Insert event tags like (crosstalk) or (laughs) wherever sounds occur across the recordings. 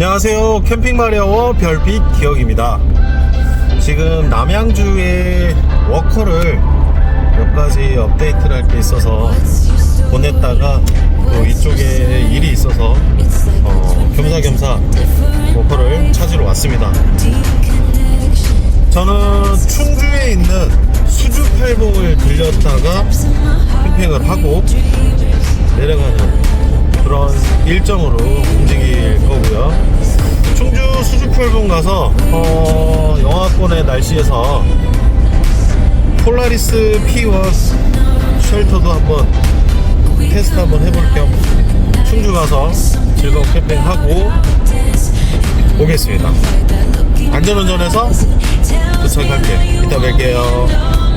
안녕하세요. 캠핑 마리아워 별빛 기억입니다. 지금 남양주에 워커를 몇 가지 업데이트를 할 게 있어서 보냈다가 또 이쪽에 일이 있어서 어, 겸사겸사 워커를 찾으러 왔습니다. 저는 충주에 있는 수주팔봉을 들렸다가 캠핑을 하고 내려가는 그런 일정으로 움직일 거고요. 충주 수주팔봉 가서 어, 영하권의 날씨에서 폴라리스 P1 쉘터도 한번 테스트 한번 해볼 겸 충주 가서 즐거운 캠핑하고 오겠습니다. 안전운전해서 도착할게. 이따 뵐게요.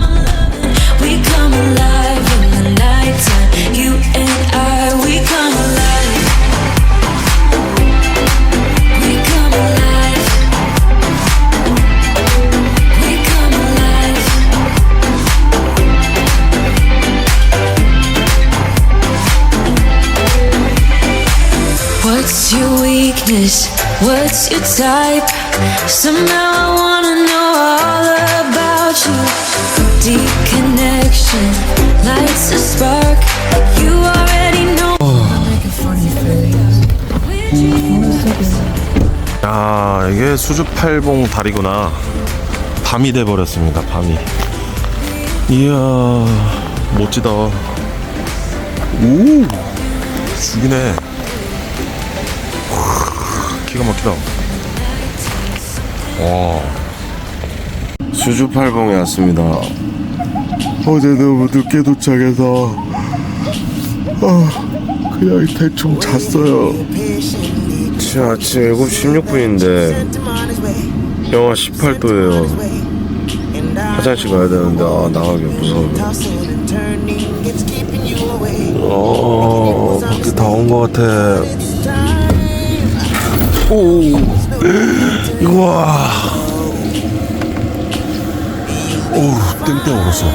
Your type? Somehow I wanna know all about you. Deep connection lights a spark. You already know. 야 이게 수주팔봉 다리구나 밤이 돼 버렸습니다 밤이 이야 멋지다 오 죽이네 와, 기가 막히다 와. 수주팔봉에 왔습니다. 어제 너무 늦게 도착해서 아, 그냥 대충 잤어요. 지금 아침 7시 16분인데 영하 18도예요. 화장실 가야 되는데 아 나가기 무서워요 어 밖에 다 온 것 같아. 오 우와. 오 땡땡 얼었어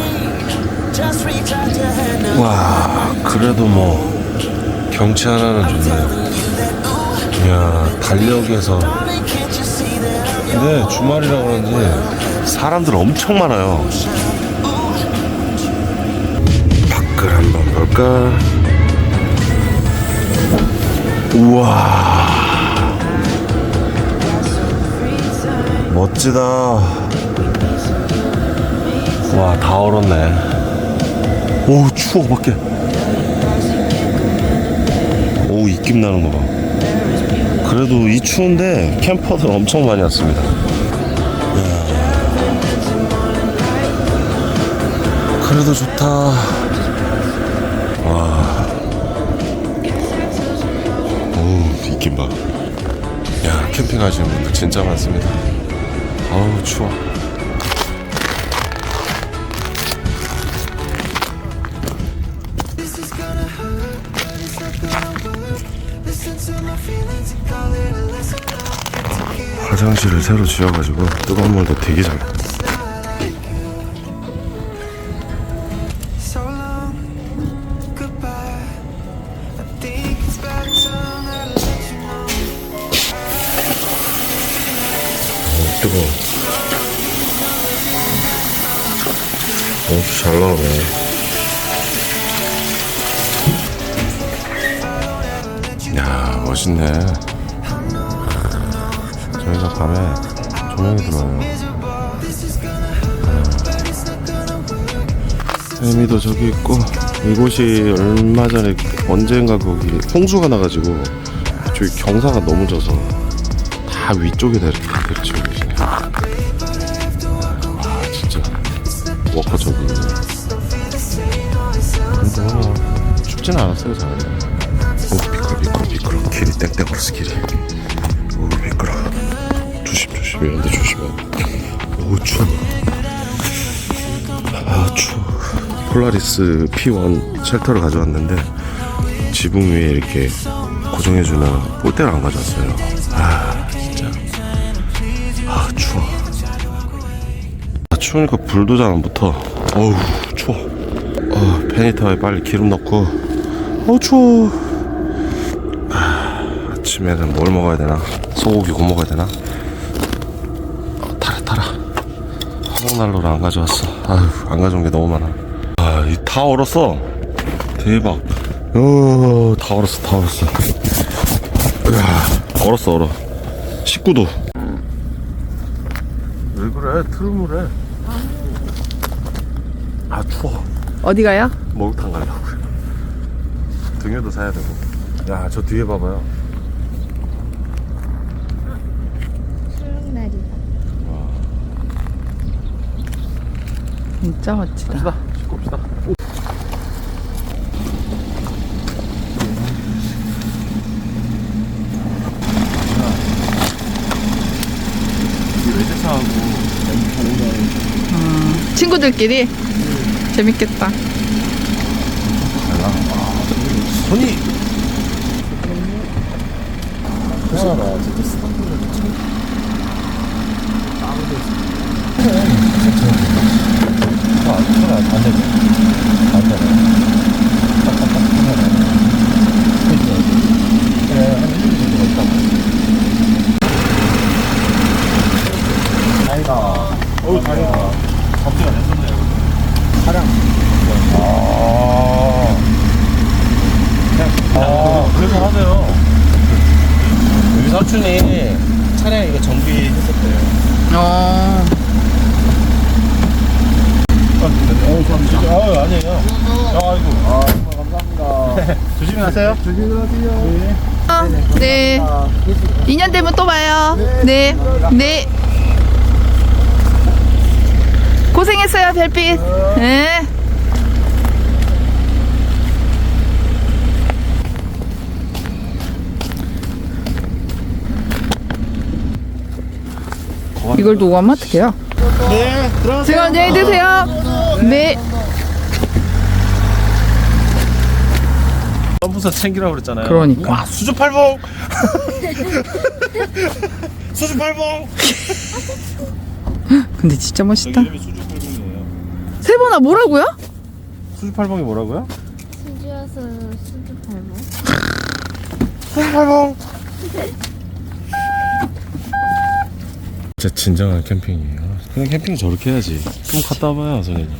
와 그래도 뭐 경치 하나는 좋네요. 이야 달력에서. 근데 주말이라 그런지 사람들 엄청 많아요. 밖을 한번 볼까? 우와 멋지다 와 다 얼었네 오 추워 밖에 오 입김 나는 거 봐 그래도 이 추운데 캠퍼들 엄청 많이 왔습니다. 그래도 좋다. 와. 오, 이긴 봐. 야, 캠핑 하시는 분들 진짜 많습니다. 아우, 추워. 화장실을 새로 지어가지고 뜨거운 물도 되게 잘. 야, 멋있네. 저희가 밤에 조명이 들어와요. 해미도 저기 있고, 이곳이 얼마 전에 언젠가 거기 홍수가 나가지고, 저기 경사가 너무 져서 다 위쪽에다 이렇게 가득 지고 계시네. 와, 진짜. 워커 저기. 근데 춥진 않았어요, 잘. 오, 미끄러, 미끄러, 미끄러. 길이 땡땡 걸었어, 길이. 오, 미끄러. 조심, 조심. 이런데 조심해. 오, 추워. 아, 추워. 폴라리스 P1 쉘터를 가져왔는데, 지붕 위에 이렇게 고정해주는 볼대를 안 가져왔어요. 아, 추우니까 불도 잘안 붙어. 어우, 추워. 어, 페니터에 빨리 기름 넣고. 어, 추워. 아, 아침에는 뭘 먹어야 되나? 소고기 구워 먹어야 되나? 어, 타라 타라 화목난로를 안 가져왔어 아휴 안 가져온 게 너무 많아 아 이 다 얼었어 대박 어 다 얼었어 다 얼었어 이야 얼었어 얼어 19도 왜 그래 트름을 해 아 추워. 어디 가요? 목욕탕 가려고요. 등에도 사야 되고. 야 저 뒤에 봐봐요. 진짜 멋지다. 갑시다. 씻고 옵시다. 외제차하고 친구들끼리 재밌겠다. 손이 어우 다행이다 접지가 됐었네요 차량 아 아, 그래서 하세요. 삼촌이 차량 이거 정비했었대요. 어. 어. 아, 아니에요. 아이고. 아, 감사합니다. (laughs) 조심히 가세요. 조심히 가세요. 네. 2년 되면 또 봐요. 네. 네. 고생했어요, 별빛. 네. 이걸 두고 가면 어떡해요? 네, 들어가세요. 제가 안녕히 드세요. 네. 점프사 챙기라고 그랬잖아요. 그러니까. 와, 수주 팔봉! (laughs) 수주 팔봉! 근데 진짜 멋있다. 이름이 수주 팔봉이에요. 세번아 뭐라고요? 수주 팔봉이 뭐라고요? 수지여서 수주 팔모. 수주 팔봉! 진짜 진정한 캠핑이에요. 그냥 캠핑 저렇게 해야지. 좀 갔다 와봐요, 선생님.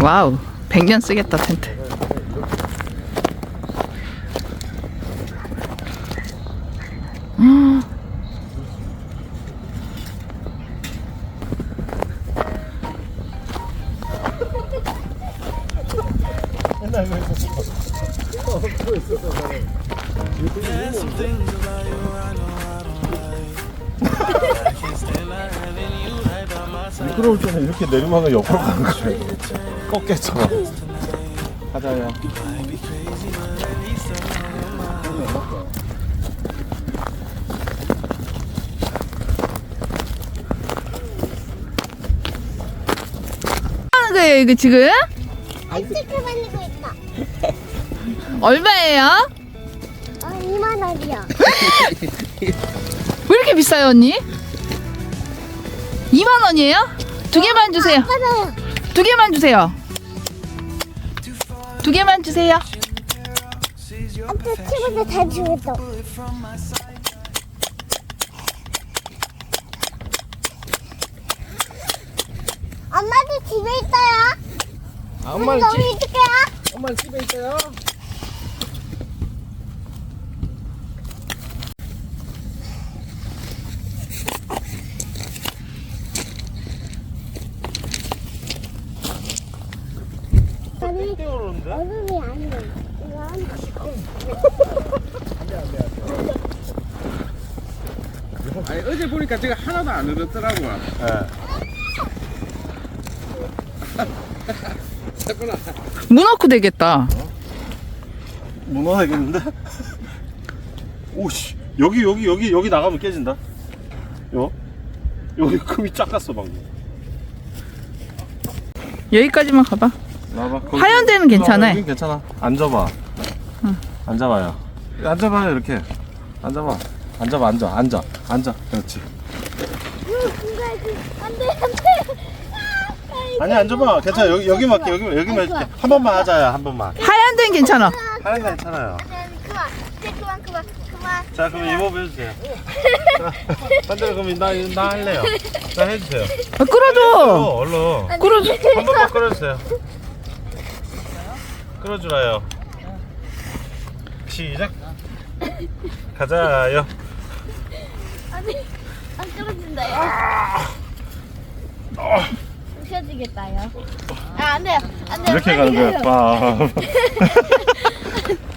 와우. 100년 쓰겠다, 텐트. 이렇게 내리막을 옆으로 가는 거예요. 꺾개처럼. 가자요. 하는 거예요, 이거 지금? 아이스크림 만들고 있다. (laughs) 얼마예요? 어, 2만 원이야. 왜 이렇게 비싸요, 언니? 2만 원이에요? 두 개만 주세요. 두 개만 주세요. 두 개만 주세요. 아빠 친구들 다 주겠다. 엄마도 집에 있어요. 엄마 너무 있을게요. 아니, 얼음이 아니에요. 이건 아니 어제 보니까 제가 하나도 안 얻었더라고요. 세분아 (laughs) 문어크 되겠다. 문어 되겠는데? (laughs) 오씨 여기 여기 여기 여기 나가면 깨진다. 요 여기 금이 작았어 방금. 여기까지만 가봐. 나봐. 거기- 하얀 데는 괜찮아. 여긴 괜찮아. 앉아봐. 앉아봐요. 앉아봐요 이렇게. 앉아봐. 앉아봐 앉아 앉아 앉아. 그렇지. 안돼 안돼. 아니 앉아봐. 괜찮아 여기 여기만 할게 여기 여기만 해줄게. 한 번만 하자야 한 번만. 하얀 데는 괜찮아. 하얀 거 괜찮아요. 그만. 이제 그만 그만 그만. 자 그럼 이모부 해주세요 반대로 그럼 나, 나 할래요 나 해주세요 아, 끌어줘. 어, 얼른 끌어줘. 한 번만 끌어주세요 끌어주라요 시작 가자요 아니 안 떨어진다요. 부셔지겠다요. 아, 안 돼요. 안 돼요. 이렇게 빨리 가는 거야 가요. 빰 (laughs)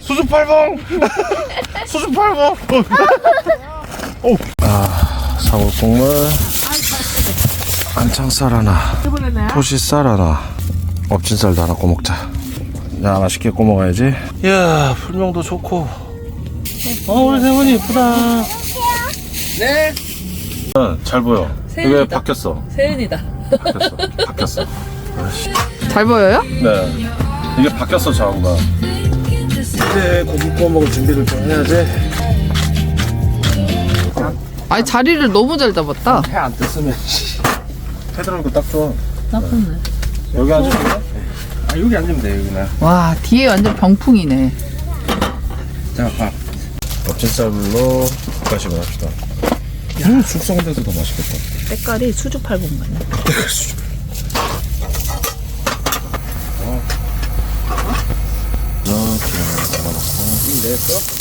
수수팔봉 수수팔봉 오. 아 사골국물 안창살 하나 토시살 하나 엎친살도 하나 꼬먹자 야 맛있게 꼬먹어야지 이야 풀명도 좋고 어 우리 세훈이 이쁘다 네. 어, 잘 보여 왜 바뀌었어? 세은이다. 바뀌었어. 바뀌었어. 잘 보여요? 네. 이게 바뀌었어 자우가. 이제 고기 구워 먹을 준비를 좀 해야지. 아니 자리를 너무 잘 잡았다. 해 안 뜯으면 해 들어오니까 딱 좋아 나쁘네. 여기 앉으면 돼? 아 여기 앉으면 돼 여기나. 와 뒤에 완전 병풍이네. 자 밥. 엎친살로 국가식을 합시다. 음, 숙성돼서 더 맛있겠다 색깔이 수주팔봉 같네. 이렇게 담아놓고 됐어?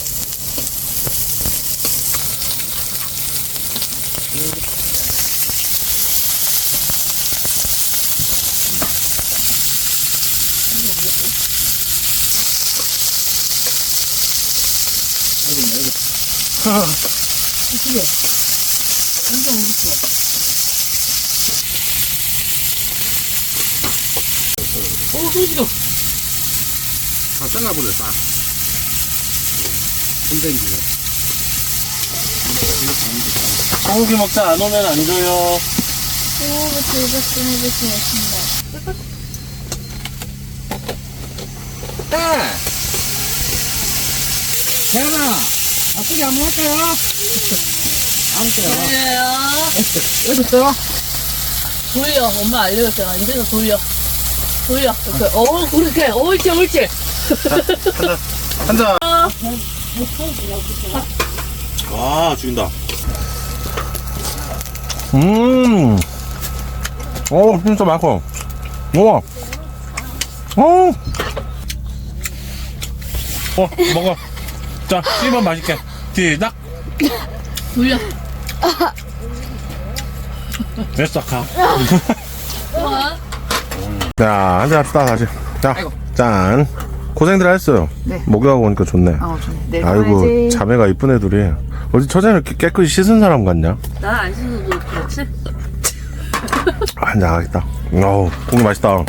다 잘라버렸다. 손댄지. 소고기 먹자 안 오면 안 줘요 오부터 이것도 해보시겠습니다. 네. 태연아, 아프게 안 먹을까요? 이랬어요? (laughs) 돌려. 엄마 알려줬잖아. 이래서 돌려. 돌려. 이렇게. 어, 그렇게. 옳지, 옳지. 한잔 와 죽인다 음 어, 진짜 맛있어. 우와. 어. 어, 먹어. 자, 씹어 맛있게. 시작. 돌려. 됐어, 가. (laughs) 자, 한잔 합시다, 다시. 자, 짠. 고생들 하셨어요. 네. 목욕하고 오니까 좋네. 아, 좋네. 내일 아이고, 가야지. 자매가 이쁜 애들이. 어디 처자는 이렇게 깨끗이 씻은 사람 같냐? 나안 씻어도 그렇지? 한잔 하겠다. 어우, 고기 맛있다.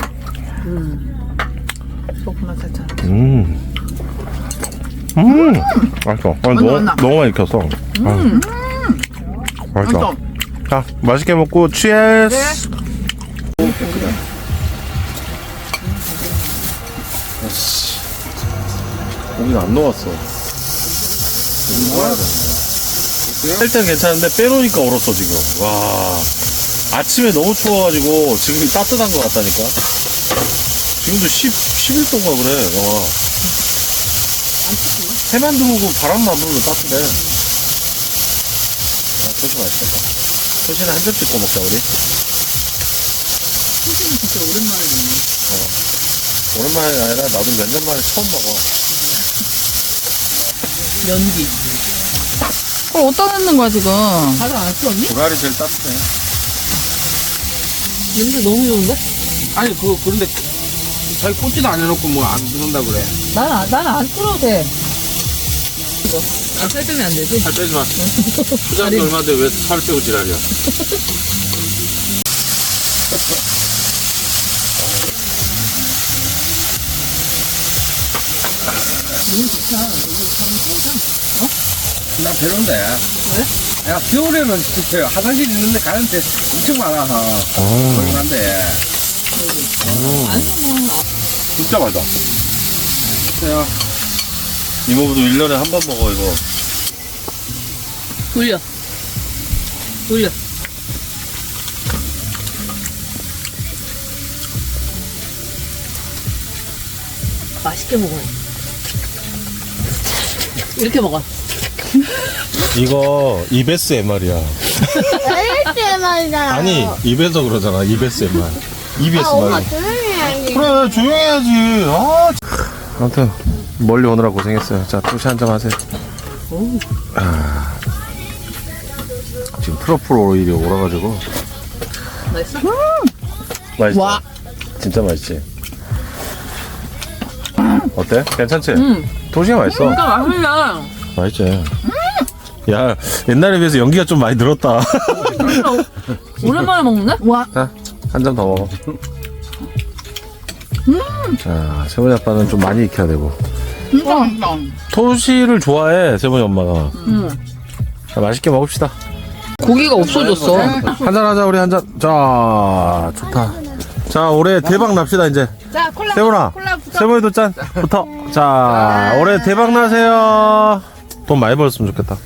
소금만 살짝. 음. 음. 맛있어. 아, 너무. 너무 많이 익혔어. 음. 맛있어. 맛있어. 자, 맛있게 먹고, 취에스! 고기가 안 녹았어. 돼. 뺄땐 괜찮은데 빼놓으니까 얼었어, 지금. 와. 아침에 너무 추워가지고 지금 따뜻한 것 같다니까. 지금도 10, 11도인가 그래, 와. 해만 들어오고 바람만 불면 따뜻해. 아, 토시 맛있겠다. 토시는 한 점씩 구워 먹자, 우리. 진짜 오랜만에 먹네. 오랜만이 아니라 나도 몇 년 만에 처음 먹어. 연기. 어, 어디다 넣는 거야, 지금? 가루 안 쓸었니? 조갈이 제일 따뜻해. 냄새 너무 좋은데? 아니, 그, 그런데, 자기 꽂지도 안 해놓고 뭐안 듣는다 그래. 난, 안- 난안 끓여도 돼. 이거. 아, 살 빼면 안 되지? 살 빼지 마. (laughs) 부장이 얼마인데 왜살 빼고 지랄이야. (laughs) 나 배론데. 왜? 야, 겨울에는 진짜 화장실 있는데 가는데 엄청 많아. 얼마인데. 진짜 맛있다. 그래요. 이모부도 1년에 한 번 먹어, 이거. 돌려. 돌려. 맛있게 먹어요. 이렇게 먹어. 이거 이베스 MR이야. ASMR이잖아. 아니 입에서 그러잖아. 이베스 MR. EBS 아, 엄마 말고. 조용히 해야지. 그래 조용해야지. 아. 아무튼 멀리 오느라 고생했어요. 자 토시 한 잔 하세요. 아. 지금 트러플 오일이 오라가지고 맛있어? 맛있어. 와. 진짜 맛있지. 어때? 괜찮지? 응. 토시가 맛있어. 진짜 맛있냐? 맛있지. 야 옛날에 비해서 연기가 좀 많이 늘었다. 오랜만에 먹네? 와. 자, 한잔 더 먹어. 자, 세훈이 아빠는 좀 많이 익혀야 되고. 진짜 맛있다. 토시를 좋아해, 세훈이 엄마가. 응. 자, 맛있게 먹읍시다. 고기가 없어졌어. 한잔 하자, 우리 한 잔. 자, 좋다. 자, 올해 대박 납시다, 이제. 자, 콜라. 세훈아, 콜라 붙어. 세훈이도 짠. 붙어. 자, 올해 대박 나세요. 돈 많이 벌었으면 좋겠다.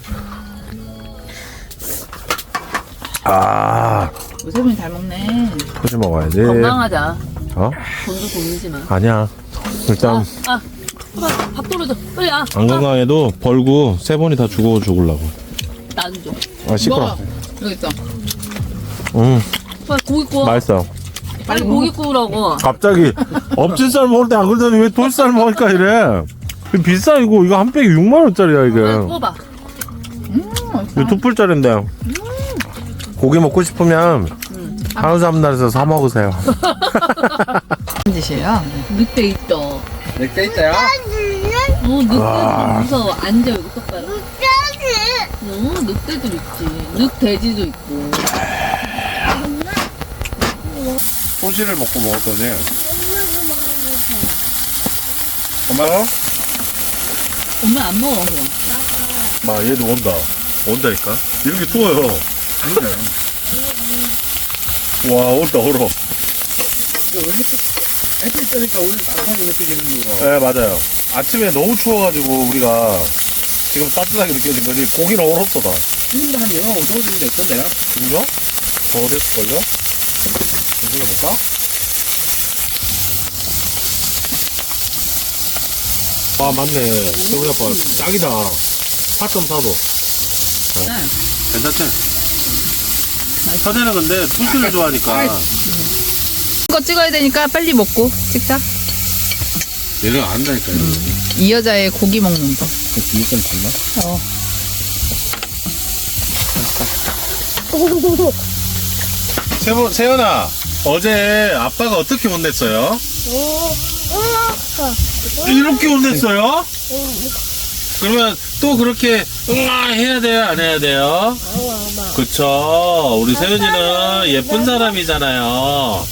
아, 세분이 잘 먹네. 토시 먹어야지. 건강하자. 어? 돈도 돈이지만. 아니야. 일단. 아, 아, 밥 떨어져. 빨리 아. 안 건강해도 벌고 세 번이 다 주고 죽으려고. 나도 줘. 아 시끄러. 여기 있어. 응 빨리 고기 구워. 맛있어. 빨리 고기 구우라고. 갑자기 업진살 먹을 때 안 그러더니 왜 돌살 먹을까 이래. 이거 비싸 이거 이거 한 팩이 6만 원짜리야 이게. 구워봐. 이거 두 불짜리인데. 고기 먹고 싶으면 한우 삼날에서 사 먹으세요. 짓이에요. 늑대 있다. 어, 넥타 있어요? 늑대 아. 무서워. 앉아 여기 똑바로. 어, 늑대도 있지. 늑돼지도 있고. 소시를 먹고 먹었더니. 엄마가? 엄마 안 먹어. 아 얘도 온다. 온다니까. 이렇게 추워요. 와 온다 얼어. 햇빛 뜨니까 우리 따뜻하게 느껴지는 거. 네 맞아요. 아침에 너무 추워가지고 우리가 지금 따뜻하게 느껴진 거지 고기는 얼었어 다. 지금도 한 영하 5, 6도 정도 있던데요? 그죠? 더 됐을걸요? 움직여볼까? 아 맞네. 세훈이 아빠 짱이다. 파좀 사도. 괜찮지? 서재는 근데 수시를 좋아하니까 거 찍어야 되니까 빨리 먹고 찍자. 얘가 안다니까 요 이 여자의 고기 먹는 거. 뒤에 좀 봤나? 세훈, 세훈아 어제 아빠가 어떻게 혼냈어요? 이렇게 혼냈어요? 그러면 또 그렇게 응아 해야 돼요 안 해야 돼요? 그쵸 우리 세윤이는 예쁜 사람이잖아요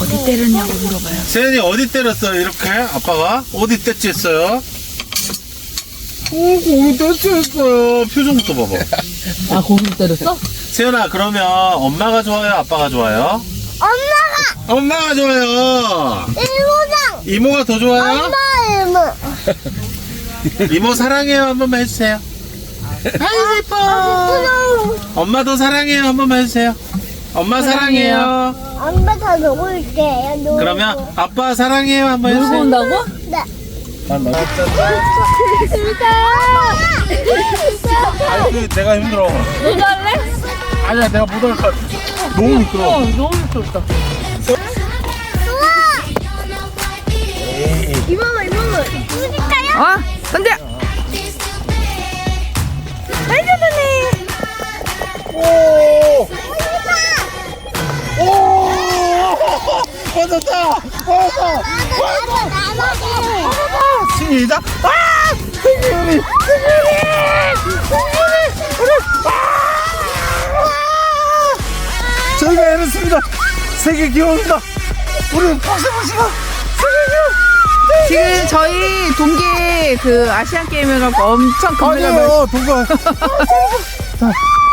어디 때렸냐고 물어봐요. 세윤이 어디 때렸어요 이렇게 아빠가? 어디 떼찌 했어요? 오 고기 떼찌 했어요 표정부터 봐봐 아, 고기 때렸어? 세윤아 그러면 엄마가 좋아요 아빠가 좋아요? 엄마가 엄마가 좋아요 일호장. 이모가 더 좋아요? 엄마 이모. 이모 사랑해요 한 번만 해주세요 아이 예뻐 엄마도 사랑해요 한 번만 해주세요 엄마 사랑해요 엄마 다 먹을게요. 놀고. 그러면 아빠 사랑해요 한 번 해주세요 온다고? 아니 내가 힘들어 할래? 아니야 내가 못할 것 같아 너무 미끄러워 어, 너무 미끄럽다. 이모모 이모모. 뿌릴까요? 어? 던져! 해주더니. 오! 오! 맞았다! 맞았다! 시작! 아! 승윤이! 저희가 해냈습니다! 세계 기원입니다! 우리 박수 보시고! 지금 저희 동계 그 아시안 게임 해갖고 엄청 금메달 받 아니에요! 아 (laughs)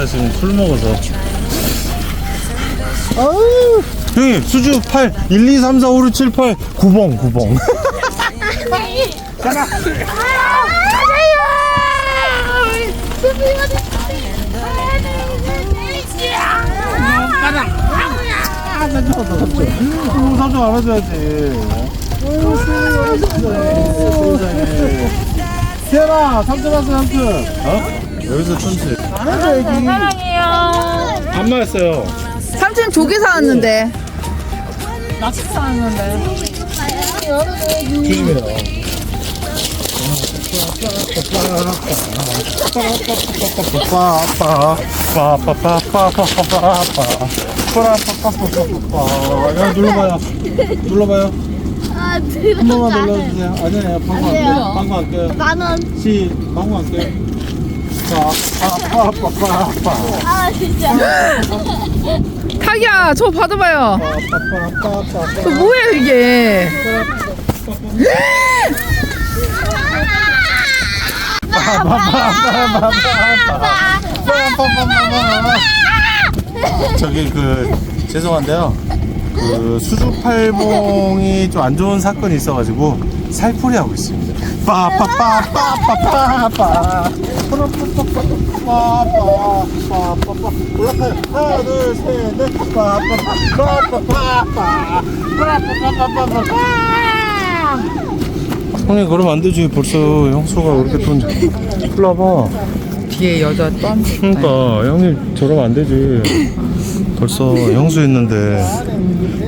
제가 지금 술 먹어서 아유 형님 수주 8 1 2 3 4 5 6 7 8 9번 9번 삼촌 알아줘야지 세라 삼촌 왔어 삼촌 어? 여기서 천천히. 알아줘야지 사랑해요. 안 맞았어요. 삼촌 조개 사왔는데. 조심해요. 야 눌러봐요. 눌러봐요. 아, 한 번만 눌러주세요. 아니에요. 방금 안 돼요 방금 안 껴요 만 원. 시 방금 안 빠빠빠빠빠 아, 진짜. 타기야, 저 받아봐요. 저 뭐예요, 이게? 저기 그 죄송한데요. 그 수주팔봉이 좀 안 좋은 사건이 있어가지고 살풀이 하고 있습니다. 빠빠빠빠빠빠 하나 둘셋넷 형님 그러면 안 되지 벌써 형수가 그렇게 돈 불러봐 뒤에 여자 떤. 그러니까 형님 저러면 안 되지. 벌써 형수 있는데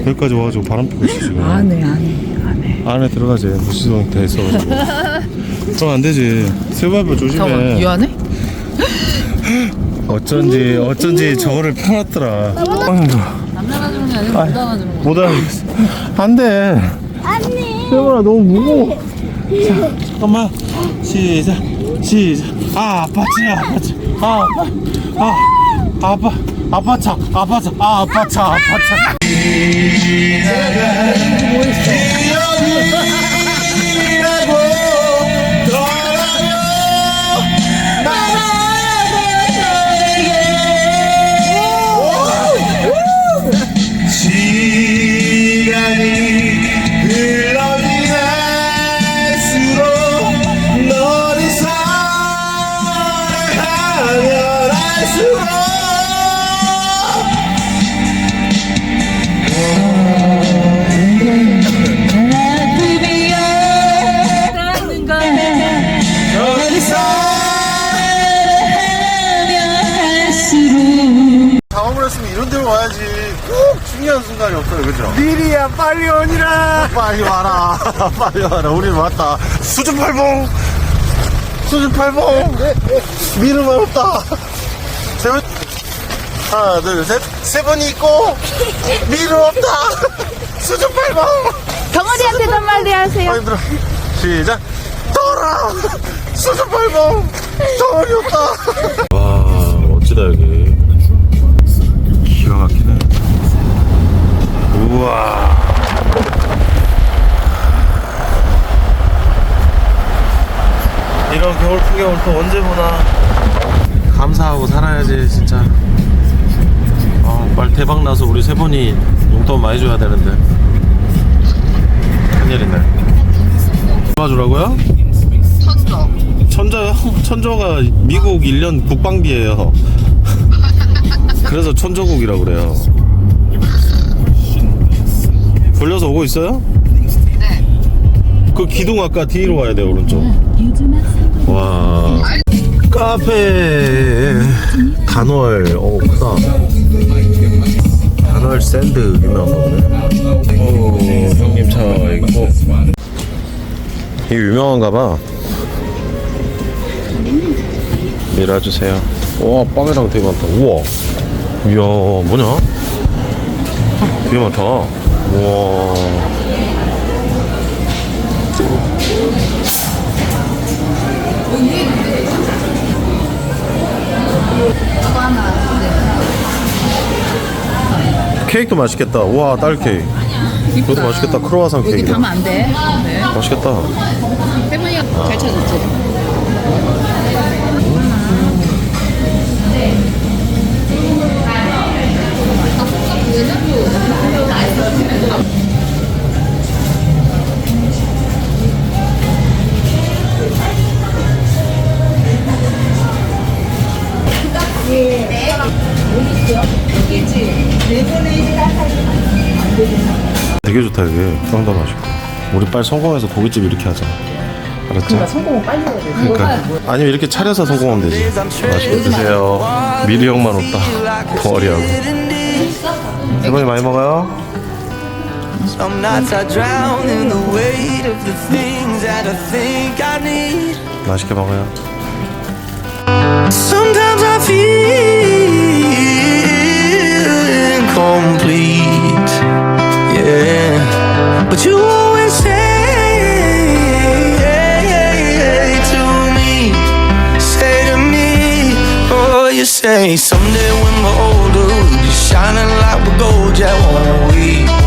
여기까지 와가지고 바람 피고 있어 지금. 안해, 안해, 안해. 안에 들어가지 무시동 돼 있어가지고. 그럼 안 되지. 세바이버 잠깐만, 조심해. 유한해? 어쩐지 어쩐지 저거를 펴놨더라. 아유, 남자가 주는 게 아니라 못 안아주는 거. 못 알아듣겠어. 안 돼. 언니. 세바라 너무 무거워. 자 잠깐만 시작 시작. 아 아파치 아파치 아 아파 아 아파 아파 차 아파 차 아 아파 차 아파 차. 그죠? 미리야 빨리 오니라. 빨리 와라. (laughs) 빨리 와라. 우린 왔다. 수준팔봉. 수준팔봉. 미르만 없다. 세 번 하나 둘 셋 세 번이 있고 미르 없다. 수준팔봉. 덩어리한테 한마디 하세요. 아 힘들어. 시작. 돌아 수준팔봉. 덩어리 없다. 와 멋지다 여기 6개월 또 언제보다 감사하고 살아야지 진짜. 아, 말 대박 나서 우리 세번이 용돈 많이 줘야 되는데. 큰일이네. 도와주라고요? 천조. 천조요? (laughs) 천조가 미국 1년 국방비에요. (laughs) 그래서 천조국이라고 그래요. 돌려서 오고 있어요? 네 그 기둥 아까 뒤로 와야 돼요 오른쪽. 네, 와. 카페 단월 어 크다. 단월 샌드 유명한가 보네. 오 형님 차 있고 이게 유명한가 봐. 밀어주세요. 와 빵이랑 되게 많다. 우와. 이야 뭐냐? 되게 많다. 우와 케이크도 맛있겠다. 와, 딸 케이크. 이것도 맛있겠다. 크로와상 여기 케이크다. 가면 안 돼. 네. 맛있겠다. 할머니가 잘 찾았지. 되게 좋다 이게. 빵도 맛있고. 우리 빨리 성공해서 고깃집 이렇게 하자. 알았지? 그러니까 성공은 빨리 해야 돼. 그러니까. 아니면 이렇게 차려서 성공하면 되지. 맛있게 드세요. 미리 형만 없다. 덩어리하고. 할머니 많이 먹어요? Some nights I drown in the weight of the things that I think I need. 맛있게 먹어요. Sometimes I feel incomplete. Yeah. But you always say to me, say to me, oh, you say someday when we're older, we'll be shining like we're gold, yeah, won't we?